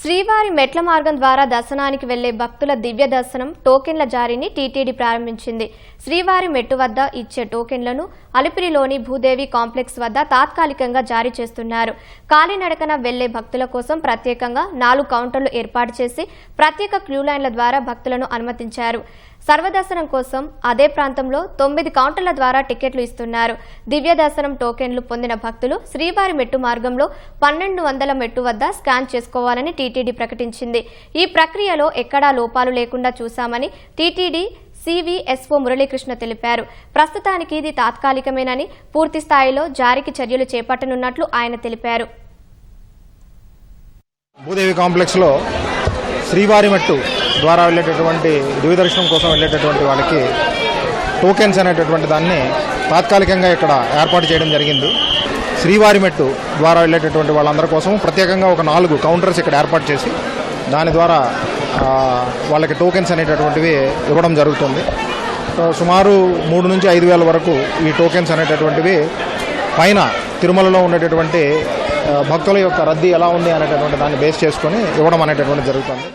శ్రీవారి మెట్ల మార్గం ద్వారా దర్శనానికి వెళ్ళే భక్తుల దివ్య దర్శనం టోకెన్ల జారీని టీటీడీ ప్రారంభించింది. శ్రీవారి మెట్టు వద్ద ఇచ్చే టోకెన్లను అలిపిరిలోని భూదేవి కాంప్లెక్స్ వద్ద తాత్కాలికంగా జారీ చేస్తున్నారు. కాలినడకన వెళ్ళే భక్తుల కోసం ప్రత్యేకంగా నాలుగు కౌంటర్లు ఏర్పాటు చేసి ప్రత్యేక క్యూ లైన్ల ద్వారా భక్తులను అనుమతించారు. సర్వదర్శనం కోసం అదే ప్రాంతంలో తొమ్మిది కౌంటర్ల ద్వారా టికెట్లు ఇస్తున్నారు. దివ్య దర్శనం టోకెన్లు పొందిన భక్తులు శ్రీవారి మెట్టు మార్గంలో పన్నెండు వందల మెట్టు వద్ద స్కాన్ చేసుకోవాలని టీటీడీ ప్రకటించింది. ఈ ప్రక్రియలో ఎక్కడా లోపాలు లేకుండా చూశామని టీటీడీ సివిఎస్ఓ మురళీకృష్ణ తెలిపారు. ప్రస్తుతానికి ఇది తాత్కాలికమేనని పూర్తి స్థాయిలో జారీకి చర్యలు చేపట్టనున్నట్లు ఆయన తెలిపారు. భూదేవి కాంప్లెక్స్లో శ్రీవారి మట్టు ద్వారా వెళ్ళేటటువంటి దివ్యదర్శనం కోసం వెళ్ళేటటువంటి వాళ్ళకి టోకెన్స్ అనేటటువంటి దాన్ని తాత్కాలికంగా ఇక్కడ ఏర్పాటు చేయడం జరిగింది. శ్రీవారి మెట్టు ద్వారా వెళ్ళేటటువంటి వాళ్ళందరి కోసం ప్రత్యేకంగా ఒక నాలుగు కౌంటర్స్ ఇక్కడ ఏర్పాటు చేసి దాని ద్వారా వాళ్ళకి టోకెన్స్ అనేటటువంటివి ఇవ్వడం జరుగుతుంది. సుమారు మూడు నుంచి ఐదు వేల వరకు ఈ టోకెన్స్ అనేటటువంటివి పైన తిరుమలలో ఉండేటటువంటి భక్తుల యొక్క రద్దీ ఎలా ఉంది అనేటటువంటి దాన్ని బేస్ చేసుకొని ఇవ్వడం అనేటటువంటి జరుగుతుంది.